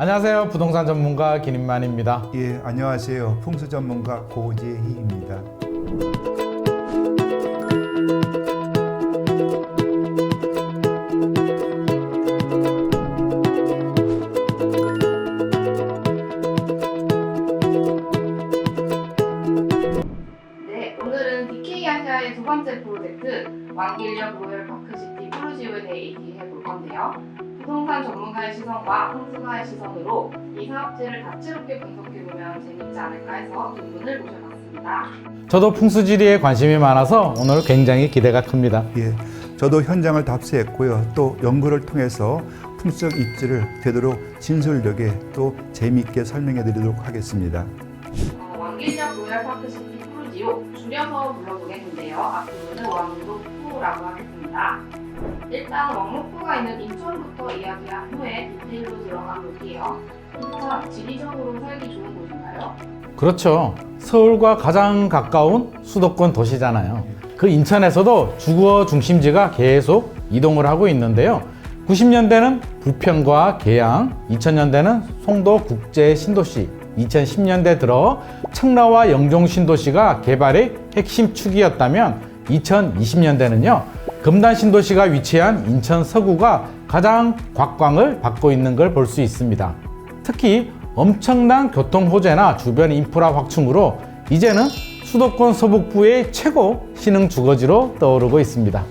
안녕하세요. 부동산 전문가 김인만입니다. 예, 안녕하세요. 풍수 전문가 고재희입니다. 부동산 전문가의 시선과 홍수가의 시선으로 이 사업체를 다채롭게 분석해보면 재밌지 않을까 해서 두 분을 모셔봤습니다. 저도 풍수지리에 관심이 많아서 오늘 굉장히 기대가 큽니다. 예, 저도 현장을 답사했고요. 또 연구를 통해서 풍수적 입지를 되도록 진솔되게 또 재미있게 설명해 드리도록 하겠습니다. 어, 왕길역 로열 파크시티 푸르지오 줄여서 불러보겠는데요. 앞부분은 왕록푸라고 하겠습니다. 일단 왕록푸가 있는 인천부터 이야기한 후에 디테일로 들어가 볼게요. 인천 지리적으로 살기 좋은 곳인가요? 그렇죠. 서울과 가장 가까운 수도권 도시잖아요. 그 인천에서도 주거 중심지가 계속 이동을 하고 있는데요. 90년대는 부평과 계양, 2000년대는 송도 국제 신도시, 2010년대 들어 청라와 영종 신도시가 개발의 핵심 축이었다면 2020년대는요. 금단 신도시가 위치한 인천 서구가 가장 곽광을 받고 있는 걸 볼 수 있습니다. 특히 엄청난 교통 호재나 주변 인프라 확충으로 이제는 수도권 서북부의 최고 신흥 주거지로 떠오르고 있습니다.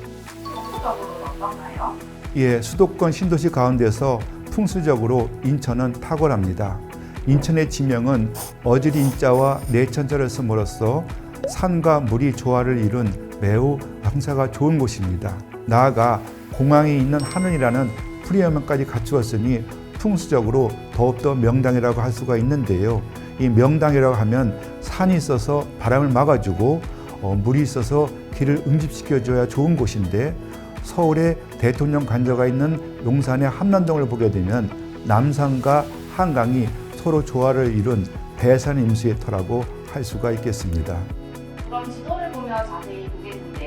예, 수도권 신도시 가운데서 풍수적으로 인천은 탁월합니다. 인천의 지명은 어질 인자와 내천자를 쓰므로써 산과 물이 조화를 이룬 매우 방사가 좋은 곳입니다. 나아가 공항이 있는 하늘이라는 프리미엄까지 갖추었으니 풍수적으로 더욱더 명당이라고 할 수가 있는데요. 이 명당이라고 하면 산이 있어서 바람을 막아주고 어, 물이 있어서 길을 응집시켜줘야 좋은 곳인데 서울에 대통령 관저가 있는 용산의 한남동을 보게 되면 남산과 한강이 서로 조화를 이룬 배산 임수의 터라고 할 수가 있겠습니다.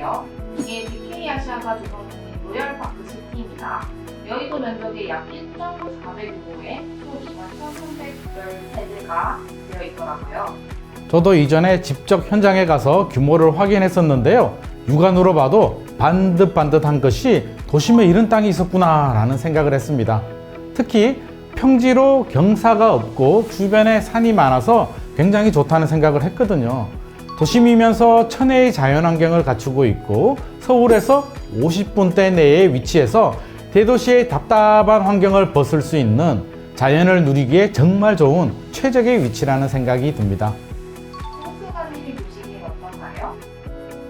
보겠는데요. 이게 DK 아시아가 조성하는 로열파크 시티입니다. 여의도 면적의 약 1.4배 규모의 총 21,300세대가 되어 있더라고요. 저도 이전에 직접 현장에 가서 규모를 확인했었는데요. 육안으로 봐도 반듯반듯한 것이 도심에 이런 땅이 있었구나 라는 생각을 했습니다. 특히 평지로 경사가 없고 주변에 산이 많아서 굉장히 좋다는 생각을 했거든요. 도심이면서 천혜의 자연환경을 갖추고 있고 서울에서 50분대 내에 위치해서 대도시의 답답한 환경을 벗을 수 있는 자연을 누리기에 정말 좋은 최적의 위치라는 생각이 듭니다. 어떤가요?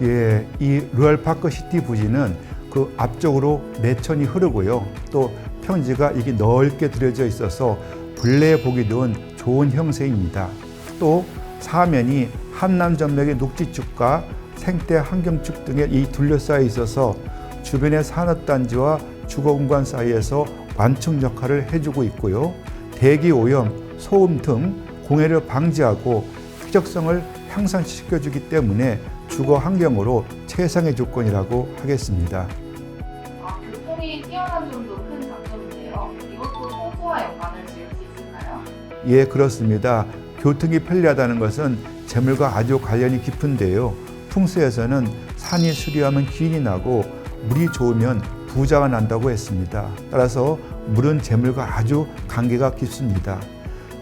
예, 이 로얄파크 시티 부지는 그 앞쪽으로 내천이 흐르고요. 또 평지가 이게 넓게 들여져 있어서 블레 보기 좋은 좋은 형세입니다. 또 사면이 한남 전맥의 녹지축과 생태 환경축 등에 이 둘러싸여 있어서 주변의 산업단지와 주거공간 사이에서 완충 역할을 해주고 있고요. 대기 오염, 소음 등 공해를 방지하고 쾌적성을 향상시켜주기 때문에 주거 환경으로 최상의 조건이라고 하겠습니다. 아, 교통이 뛰어난 점도 큰 장점인데요. 이것도 홍수와 연관을 지을 수 있을까요? 예, 그렇습니다. 교통이 편리하다는 것은 재물과 아주 관련이 깊은데요. 풍수에서는 산이 수려하면 기인이 나고 물이 좋으면 부자가 난다고 했습니다. 따라서 물은 재물과 아주 관계가 깊습니다.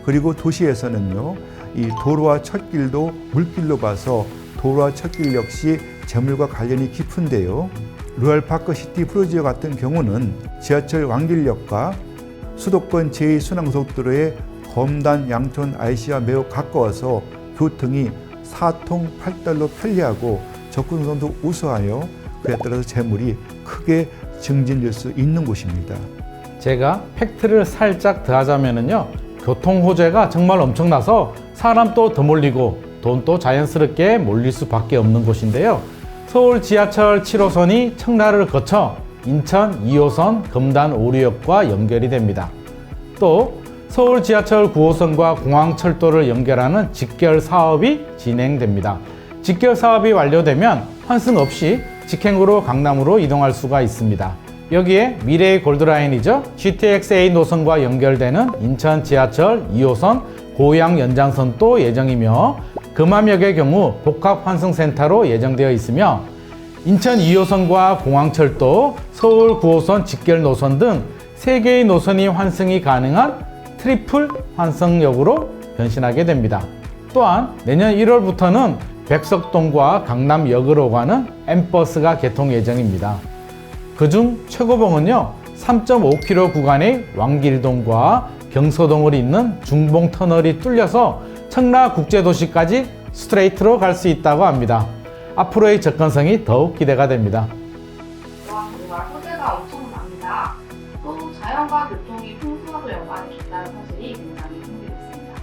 그리고 도시에서는요, 이 도로와 첫길도 물길로 봐서 도로와 첫길 역시 재물과 관련이 깊은데요. 로얄파크 시티 프로지오 같은 경우는 지하철 왕길역과 수도권 제2순환고속도로의 검단 양촌 IC와 매우 가까워서 교통이 사통 팔달로 편리하고 접근성도 우수하여 그에 따라서 재물이 크게 증진될 수 있는 곳입니다. 제가 팩트를 살짝 더하자면요. 교통 호재가 정말 엄청나서 사람도 더 몰리고 돈도 자연스럽게 몰릴 수밖에 없는 곳인데요. 서울 지하철 7호선이 청라를 거쳐 인천 2호선 금단 오류역과 연결이 됩니다. 또 서울 지하철 9호선과 공항철도를 연결하는 직결 사업이 진행됩니다. 직결 사업이 완료되면 환승 없이 직행으로 강남으로 이동할 수가 있습니다. 여기에 미래의 골드라인이죠. GTX-A 노선과 연결되는 인천 지하철 2호선 고양 연장선도 예정이며 금암역의 경우 복합 환승센터로 예정되어 있으며 인천 2호선과 공항철도, 서울 9호선 직결 노선 등 3개의 노선이 환승이 가능한 트리플 환승역으로 변신하게 됩니다. 또한 내년 1월부터는 백석동과 강남역으로 가는 M버스가 개통 예정입니다. 그중 최고봉은요 3.5km 구간의 왕길동과 경서동을 잇는 중봉 터널이 뚫려서 청라 국제도시까지 스트레이트로 갈 수 있다고 합니다. 앞으로의 접근성이 더욱 기대가 됩니다. 와 정말 소재가 엄청납니다. 또 자연과 교통 이 풍수와도 연관이 있다는 사실이 굉장히 흥미롭습니다.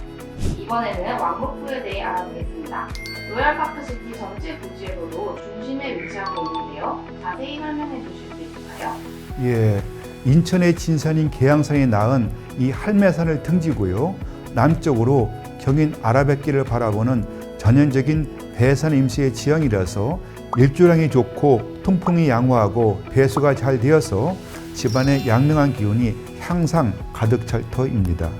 이번에는 왕복부에 대해 알아보겠습니다. 로얄파크시티 전체 부지에서도 중심에 위치하고 있는데요. 자세히 설명해 주실 수 있을까요? 예, 인천의 진산인 계양산이 낳은 이 할매산을 등지고요. 남쪽으로 경인 아라뱃길을 바라보는 전형적인 배산 임시의 지형이라서 일조량이 좋고 통풍이 양호하고 배수가 잘 되어서 집안의 양명한 기운이 항상 가득 찰 터입니다.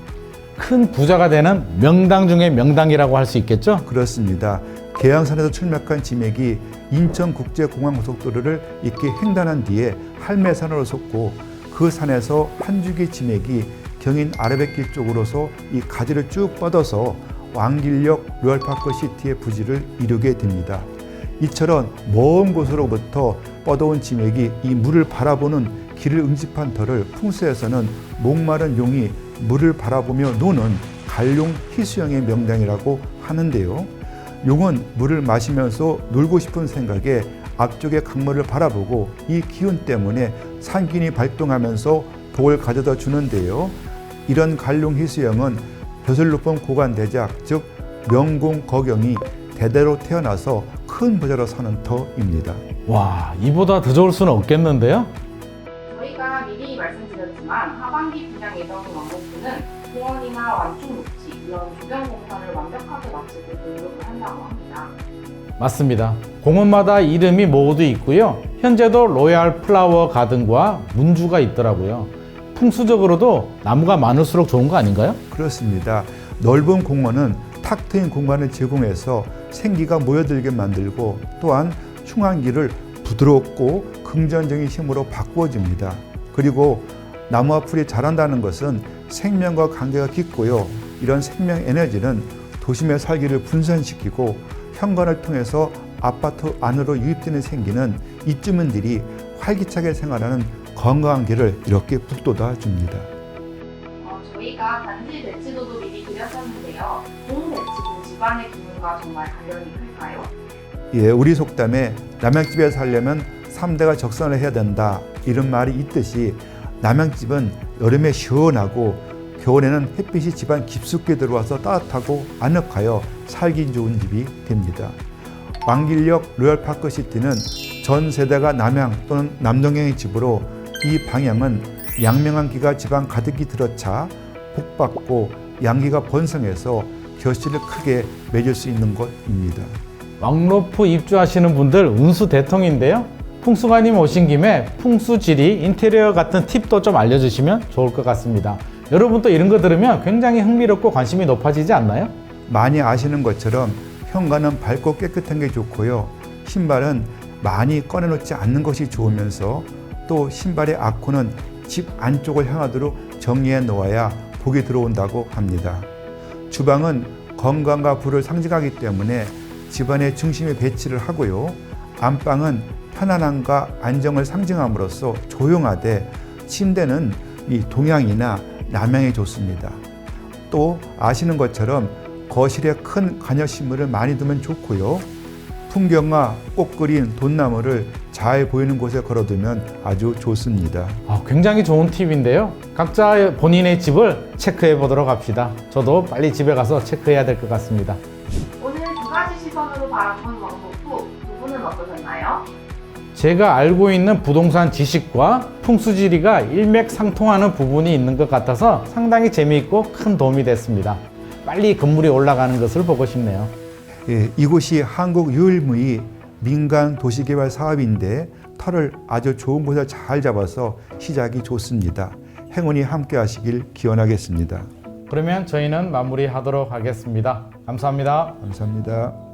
큰 부자가 되는 명당 중의 명당이라고 할 수 있겠죠? 그렇습니다. 계양산에서 출맥한 지맥이 인천국제공항고속도로를 이렇게 횡단한 뒤에 할매산으로 솟고 그 산에서 한 줄기 지맥이 경인 아래뱃길 쪽으로서 이 가지를 쭉 뻗어서 왕길역 로열파크 시티의 부지를 이루게 됩니다. 이처럼 먼 곳으로부터 뻗어온 지맥이 이 물을 바라보는 길을 응집한 터를 풍수에서는 목마른 용이 물을 바라보며 노는 갈룡 희수형의 명당이라고 하는데요. 용은 물을 마시면서 놀고 싶은 생각에 앞쪽의 강물을 바라보고 이 기운 때문에 산균이 발동하면서 복을 가져다 주는데요. 이런 갈룡 희수형은 벼슬 높은 고관 대작, 즉 명공 거경이 대대로 태어나서 큰 부자로 사는 터입니다. 와, 이보다 더 좋을 수는 없겠는데요? 완충 녹지 이런 조경 공사를 완벽하게 마치고 공급을 한다고 합니다. 맞습니다. 공원마다 이름이 모두 있고요. 현재도 로얄 플라워 가든과 문주가 있더라고요. 풍수적으로도 나무가 많을수록 좋은 거 아닌가요? 그렇습니다. 넓은 공원은 탁 트인 공간을 제공해서 생기가 모여들게 만들고 또한 흉한기를 부드럽고 긍정적인 힘으로 바꾸어줍니다. 그리고 나무와 풀이 자란다는 것은 생명과 관계가 깊고요. 이런 생명 에너지는 도심의 살기를 분산시키고 현관을 통해서 아파트 안으로 유입되는 생기는 입주민들이 활기차게 생활하는 건강한 길을 이렇게 북돋아 줍니다. 어, 저희가 단지 배치도도 미리 드렸었는데요. 공 배치도 집안의 기능과 정말 관련이 클까요? 예, 우리 속담에 남양집에 살려면 삼대가 적선을 해야 된다 이런 말이 있듯이 남양집은 여름에 시원하고 겨울에는 햇빛이 집안 깊숙이 들어와서 따뜻하고 아늑하여 살기 좋은 집이 됩니다. 왕길역 로열파크 시티는 전 세대가 남양 또는 남동향의 집으로 이 방향은 양명한 기가 집안 가득히 들어차 복받고 양기가 번성해서 결실을 크게 맺을 수 있는 곳입니다. 왕로프 입주하시는 분들 운수 대통인데요. 풍수가님 오신 김에 풍수지리 인테리어 같은 팁도 좀 알려주시면 좋을 것 같습니다. 여러분도 이런 거 들으면 굉장히 흥미롭고 관심이 높아지지 않나요? 많이 아시는 것처럼 현관은 밝고 깨끗한 게 좋고요. 신발은 많이 꺼내놓지 않는 것이 좋으면서 또 신발의 아코는 집 안쪽을 향하도록 정리해 놓아야 복이 들어온다고 합니다. 주방은 건강과 불을 상징하기 때문에 집안의 중심에 배치를 하고요. 안방은 편안함과 안정을 상징함으로써 조용하되 침대는 이 동양이나 남양이 좋습니다. 또 아시는 것처럼 거실에 큰 관여식물을 많이 두면 좋고요. 풍경과 꽃 그린 돈나무를 잘 보이는 곳에 걸어두면 아주 좋습니다. 아, 굉장히 좋은 팁인데요. 각자 본인의 집을 체크해 보도록 합시다. 저도 빨리 집에 가서 체크해야 될 것 같습니다. 오늘 두 가지 시선으로 바라본 왕복부 두 분은 어떠셨나요? 제가 알고 있는 부동산 지식과 풍수지리가 일맥상통하는 부분이 있는 것 같아서 상당히 재미있고 큰 도움이 됐습니다. 빨리 건물이 올라가는 것을 보고 싶네요. 예, 이곳이 한국 유일무이 민간 도시개발 사업인데 털을 아주 좋은 곳에 잘 잡아서 시작이 좋습니다. 행운이 함께 하시길 기원하겠습니다. 그러면 저희는 마무리하도록 하겠습니다. 감사합니다. 감사합니다.